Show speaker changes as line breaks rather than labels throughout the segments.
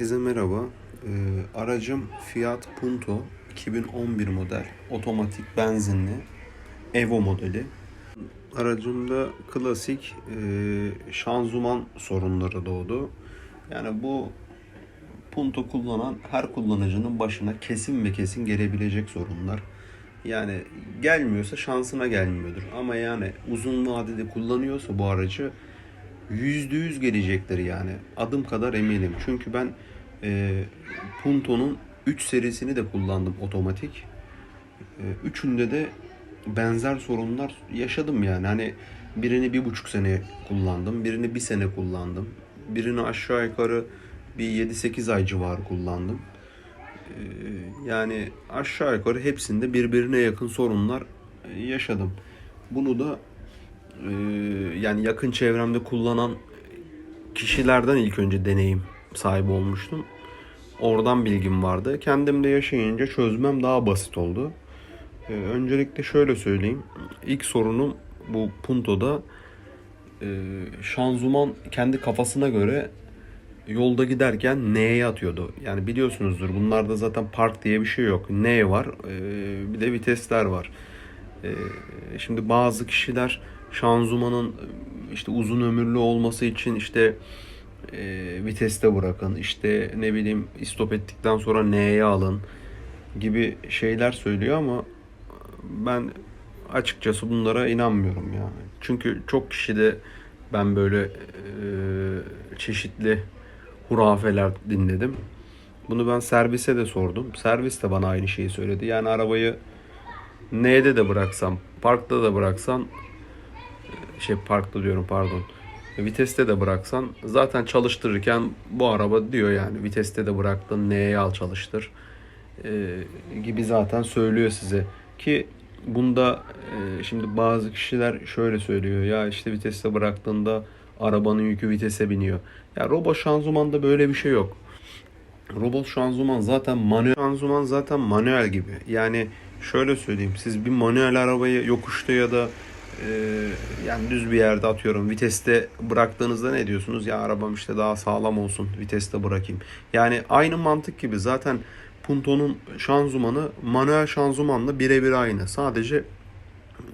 Herkese merhaba. Ee, aracım Fiat Punto 2011 model otomatik benzinli Evo modeli. Aracımda klasik e, şanzıman sorunları doğdu. Yani bu Punto kullanan her kullanıcının başına kesin ve kesin gelebilecek sorunlar. Yani gelmiyorsa şansına gelmiyordur. Ama yani uzun vadede kullanıyorsa bu aracı yüzde yüz gelecektir yani. Adım kadar eminim. Çünkü ben e, Punto'nun 3 serisini de kullandım otomatik. E, üçünde de benzer sorunlar yaşadım yani. Hani birini bir buçuk sene kullandım, birini bir sene kullandım. Birini aşağı yukarı bir 7-8 ay civarı kullandım. E, yani aşağı yukarı hepsinde birbirine yakın sorunlar e, yaşadım. Bunu da e, yani yakın çevremde kullanan kişilerden ilk önce deneyim sahibi olmuştum. Oradan bilgim vardı. Kendimde yaşayınca çözmem daha basit oldu. Ee, öncelikle şöyle söyleyeyim. İlk sorunum bu Punto'da e, şanzıman kendi kafasına göre yolda giderken N'ye atıyordu. Yani biliyorsunuzdur bunlarda zaten park diye bir şey yok. N var e, bir de vitesler var. E, şimdi bazı kişiler şanzımanın işte uzun ömürlü olması için işte e, viteste bırakın işte ne bileyim istop ettikten sonra N'ye alın gibi şeyler söylüyor ama ben açıkçası bunlara inanmıyorum ya. Çünkü çok kişide ben böyle e, çeşitli hurafeler dinledim. Bunu ben servise de sordum. Servis de bana aynı şeyi söyledi. Yani arabayı N'de de bıraksam, parkta da bıraksan şey parkta diyorum pardon. Viteste de bıraksan zaten çalıştırırken bu araba diyor yani viteste de bıraktın N'ye al çalıştır e, gibi zaten söylüyor size ki bunda e, şimdi bazı kişiler şöyle söylüyor ya işte viteste bıraktığında arabanın yükü vitese biniyor. Ya robot şanzımanda böyle bir şey yok. Robot şanzıman zaten manuel şanzıman zaten manuel gibi. Yani şöyle söyleyeyim siz bir manuel arabayı yokuşta ya da yani düz bir yerde atıyorum viteste bıraktığınızda ne diyorsunuz? Ya arabam işte daha sağlam olsun viteste bırakayım. Yani aynı mantık gibi zaten Punto'nun şanzımanı manuel şanzımanla birebir aynı. Sadece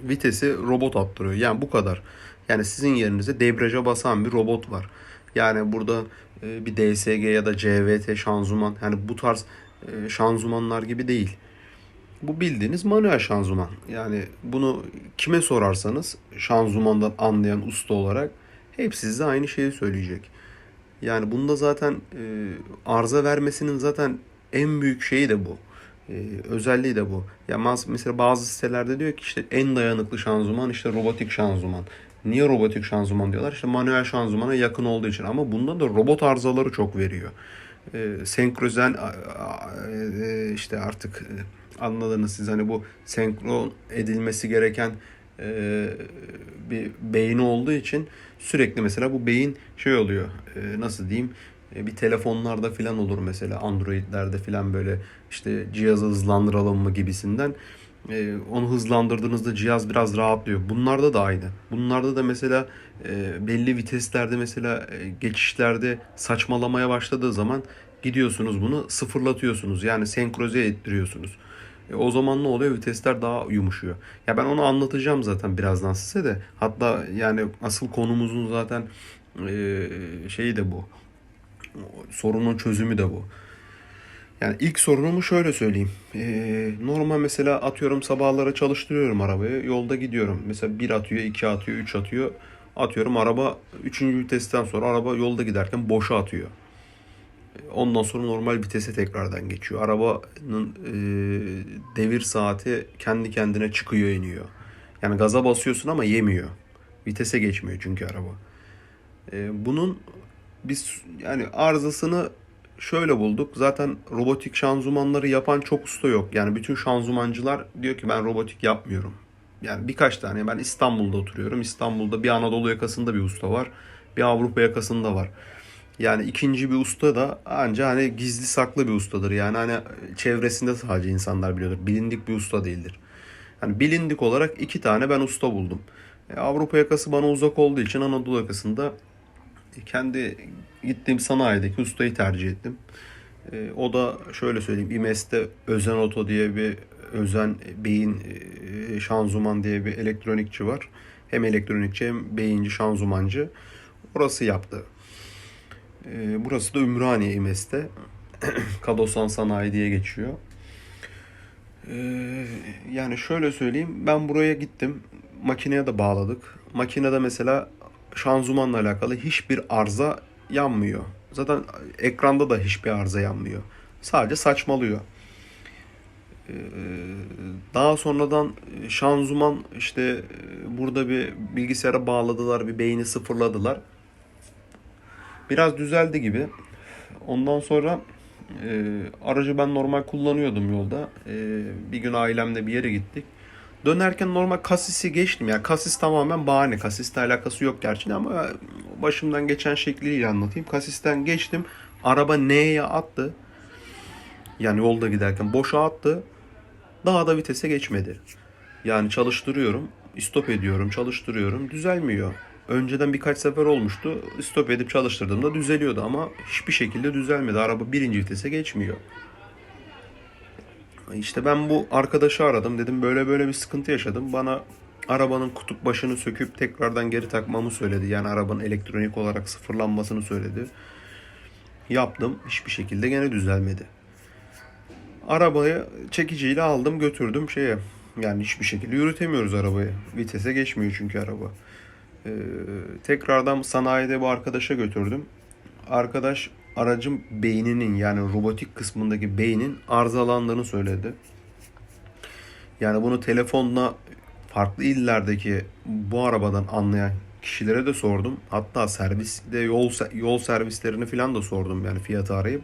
vitesi robot attırıyor. Yani bu kadar. Yani sizin yerinize debriyaja basan bir robot var. Yani burada e, bir DSG ya da CVT şanzıman yani bu tarz e, şanzımanlar gibi değil. Bu bildiğiniz manuel şanzıman. Yani bunu kime sorarsanız şanzımandan anlayan usta olarak hepsi size aynı şeyi söyleyecek. Yani bunda zaten e, arıza vermesinin zaten en büyük şeyi de bu. E, özelliği de bu. Ya mesela bazı sitelerde diyor ki işte en dayanıklı şanzıman işte robotik şanzıman. Niye robotik şanzıman diyorlar? İşte manuel şanzımana yakın olduğu için. Ama bunda da robot arızaları çok veriyor. E, senkrozen e, işte artık e, anladınız siz. Hani bu senkron edilmesi gereken e, bir beyin olduğu için sürekli mesela bu beyin şey oluyor e, nasıl diyeyim e, bir telefonlarda filan olur mesela Android'lerde filan böyle işte cihazı hızlandıralım mı gibisinden e, onu hızlandırdığınızda cihaz biraz rahatlıyor. Bunlarda da aynı. Bunlarda da mesela e, belli viteslerde mesela e, geçişlerde saçmalamaya başladığı zaman gidiyorsunuz bunu sıfırlatıyorsunuz. Yani senkronize ettiriyorsunuz. E, o zaman ne oluyor? Vitesler daha yumuşuyor. Ya ben onu anlatacağım zaten birazdan size de. Hatta yani asıl konumuzun zaten e, şeyi de bu. Sorunun çözümü de bu. Yani ilk sorunumu şöyle söyleyeyim. Ee, normal mesela atıyorum sabahlara çalıştırıyorum arabayı. Yolda gidiyorum. Mesela bir atıyor, iki atıyor, üç atıyor. Atıyorum araba üçüncü vitesten sonra araba yolda giderken boşa atıyor. Ondan sonra normal vitese tekrardan geçiyor. Arabanın e, devir saati kendi kendine çıkıyor iniyor. Yani gaza basıyorsun ama yemiyor. Vitese geçmiyor çünkü araba. E, bunun biz yani arızasını şöyle bulduk. Zaten robotik şanzımanları yapan çok usta yok. Yani bütün şanzımancılar diyor ki ben robotik yapmıyorum. Yani birkaç tane ben İstanbul'da oturuyorum. İstanbul'da bir Anadolu yakasında bir usta var. Bir Avrupa yakasında var. Yani ikinci bir usta da anca hani gizli saklı bir ustadır. Yani hani çevresinde sadece insanlar biliyordur. Bilindik bir usta değildir. Yani bilindik olarak iki tane ben usta buldum. E, Avrupa yakası bana uzak olduğu için Anadolu yakasında Kendi gittiğim sanayideki ustayı tercih ettim. E, o da şöyle söyleyeyim İmes'te Özen Oto diye bir Özen Beyin e, Şanzuman diye bir elektronikçi var. Hem elektronikçi hem beyinci şanzumancı. Orası yaptı. E, burası da Ümraniye İmes'te. Kadosan Sanayi diye geçiyor. Ee, yani şöyle söyleyeyim ben buraya gittim makineye de bağladık makinede mesela şanzımanla alakalı hiçbir arıza yanmıyor. Zaten ekranda da hiçbir arıza yanmıyor. Sadece saçmalıyor. Ee, daha sonradan şanzıman işte e, burada bir bilgisayara bağladılar bir beyni sıfırladılar. Biraz düzeldi gibi. Ondan sonra e, aracı ben normal kullanıyordum yolda. E, bir gün ailemle bir yere gittik. Dönerken normal kasisi geçtim. Yani kasis tamamen bahane. Kasisle alakası yok gerçi ama başımdan geçen şekliyle anlatayım. Kasisten geçtim. Araba neye attı? Yani yolda giderken boşa attı. Daha da vitese geçmedi. Yani çalıştırıyorum. Stop ediyorum, çalıştırıyorum. Düzelmiyor. Önceden birkaç sefer olmuştu. Stop edip çalıştırdığımda düzeliyordu ama hiçbir şekilde düzelmedi. Araba birinci vitese geçmiyor. İşte ben bu arkadaşı aradım. Dedim böyle böyle bir sıkıntı yaşadım. Bana arabanın kutup başını söküp tekrardan geri takmamı söyledi. Yani arabanın elektronik olarak sıfırlanmasını söyledi. Yaptım. Hiçbir şekilde gene düzelmedi. Arabayı çekiciyle aldım götürdüm şeye. Yani hiçbir şekilde yürütemiyoruz arabayı. Vitese geçmiyor çünkü araba. Ee, tekrardan sanayide bu arkadaşa götürdüm. Arkadaş aracın beyninin yani robotik kısmındaki beynin arızalandığını söyledi. Yani bunu telefonla farklı illerdeki bu arabadan anlayan kişilere de sordum. Hatta serviste yol yol servislerini falan da sordum yani fiyatı arayıp.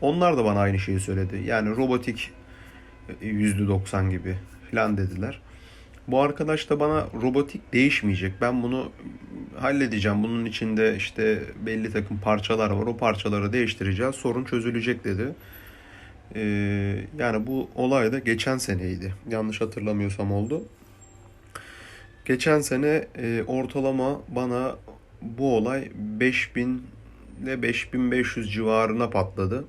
Onlar da bana aynı şeyi söyledi. Yani robotik %90 gibi falan dediler. Bu arkadaş da bana robotik değişmeyecek. Ben bunu halledeceğim. Bunun içinde işte belli takım parçalar var. O parçaları değiştireceğiz. Sorun çözülecek dedi. Ee, yani bu olay da geçen seneydi. Yanlış hatırlamıyorsam oldu. Geçen sene e, ortalama bana bu olay 5000 ile 5500 civarına patladı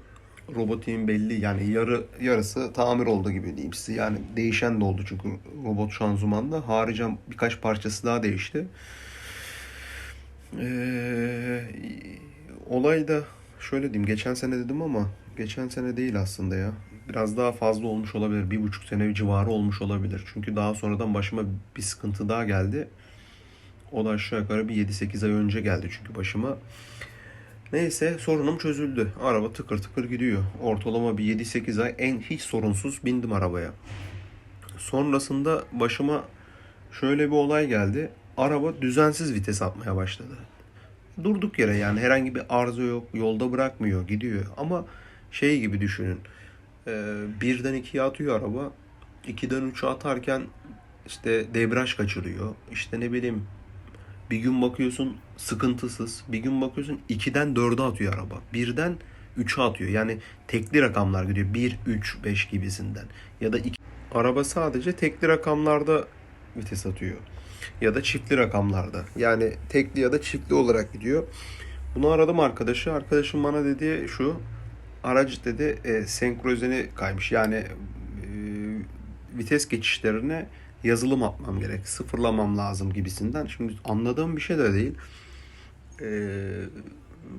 robotiğin belli yani yarı yarısı tamir oldu gibi diyeyim size. Yani değişen de oldu çünkü robot şanzımanda. Haricen birkaç parçası daha değişti. Ee, olay da şöyle diyeyim geçen sene dedim ama geçen sene değil aslında ya. Biraz daha fazla olmuş olabilir. Bir buçuk sene civarı olmuş olabilir. Çünkü daha sonradan başıma bir sıkıntı daha geldi. O da aşağı yukarı bir 7-8 ay önce geldi çünkü başıma. Neyse sorunum çözüldü. Araba tıkır tıkır gidiyor. Ortalama bir 7-8 ay en hiç sorunsuz bindim arabaya. Sonrasında başıma şöyle bir olay geldi. Araba düzensiz vites atmaya başladı. Durduk yere yani herhangi bir arıza yok. Yolda bırakmıyor gidiyor. Ama şey gibi düşünün. Birden ikiye atıyor araba. İkiden üçe atarken işte debraj kaçırıyor. İşte ne bileyim bir gün bakıyorsun sıkıntısız. Bir gün bakıyorsun 2'den 4'e atıyor araba. 1'den 3'e atıyor. Yani tekli rakamlar gidiyor. 1, 3, 5 gibisinden. Ya da iki... araba sadece tekli rakamlarda vites atıyor. Ya da çiftli rakamlarda. Yani tekli ya da çiftli olarak gidiyor. Bunu aradım arkadaşı. Arkadaşım bana dedi şu. Araç dedi e, senkrozeni kaymış. Yani e, vites geçişlerine yazılım atmam gerek, sıfırlamam lazım gibisinden. Şimdi anladığım bir şey de değil. Ee,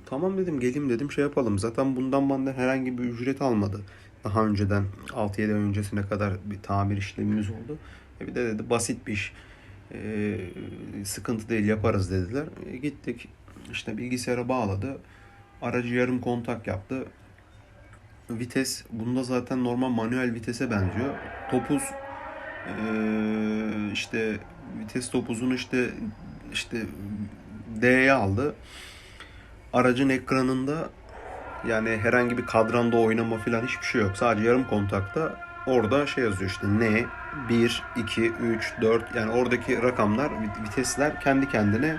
tamam dedim geleyim dedim şey yapalım. Zaten bundan benden herhangi bir ücret almadı. Daha önceden 6-7 ay öncesine kadar bir tamir işlemimiz oldu. E bir de dedi basit bir iş. E, sıkıntı değil yaparız dediler. E, gittik işte bilgisayara bağladı. Aracı yarım kontak yaptı. Vites bunda zaten normal manuel vitese benziyor. Topuz ee, işte vites topuzunu işte işte D'ye aldı. Aracın ekranında yani herhangi bir kadranda oynama falan hiçbir şey yok. Sadece yarım kontakta orada şey yazıyor işte ne 1, 2, 3, 4 yani oradaki rakamlar vitesler kendi kendine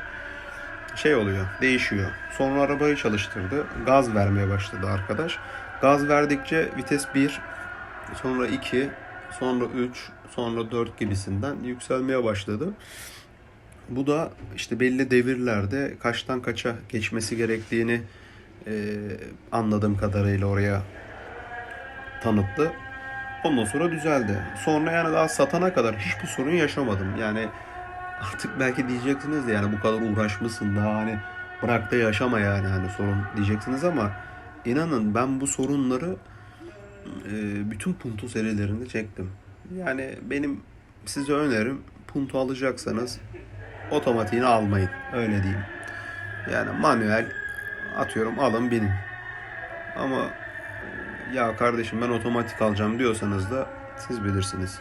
şey oluyor değişiyor. Sonra arabayı çalıştırdı. Gaz vermeye başladı arkadaş. Gaz verdikçe vites 1 sonra 2 sonra 3 sonra 4 gibisinden yükselmeye başladı. Bu da işte belli devirlerde kaçtan kaça geçmesi gerektiğini e, anladığım kadarıyla oraya tanıttı. Ondan sonra düzeldi. Sonra yani daha satana kadar hiçbir sorun yaşamadım. Yani artık belki diyeceksiniz de yani bu kadar uğraşmışsın daha hani bırak da yaşama yani hani sorun diyeceksiniz ama inanın ben bu sorunları e, bütün Punto serilerinde çektim. Yani benim size önerim Punto alacaksanız otomatiğini almayın. Öyle diyeyim. Yani manuel atıyorum alın binin. Ama ya kardeşim ben otomatik alacağım diyorsanız da siz bilirsiniz.